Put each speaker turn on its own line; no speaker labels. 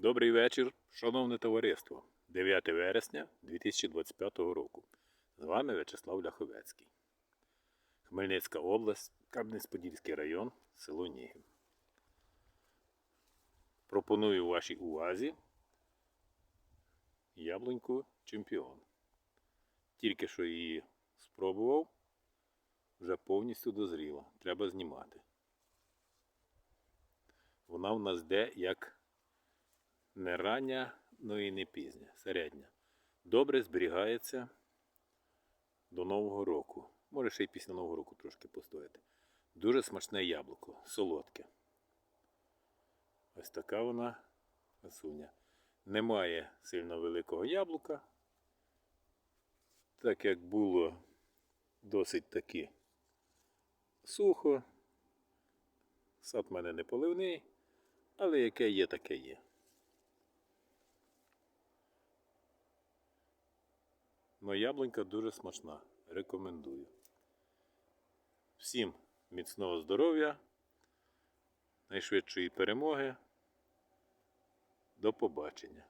Добрий вечір, шановне товариство. 9 вересня 2025 року. З вами В'ячеслав Ляховецький. Хмельницька область, Кам'янець-Подільський район, село Нігів. Пропоную вашій увазі яблуньку чемпіон. Тільки що її спробував, вже повністю дозріла. Треба знімати. Вона в нас йде як не рання, ну і не пізня, середня. Добре зберігається до Нового року. Може ще й після Нового року трошки постояти. Дуже смачне яблуко, солодке. Ось така вона красуня. Немає сильно великого яблука. Так як було досить таки сухо. Сад в мене не поливний, але яке є, таке є. Но яблунька дуже смачна. Рекомендую. Всім міцного здоров'я, найшвидшої перемоги. До побачення.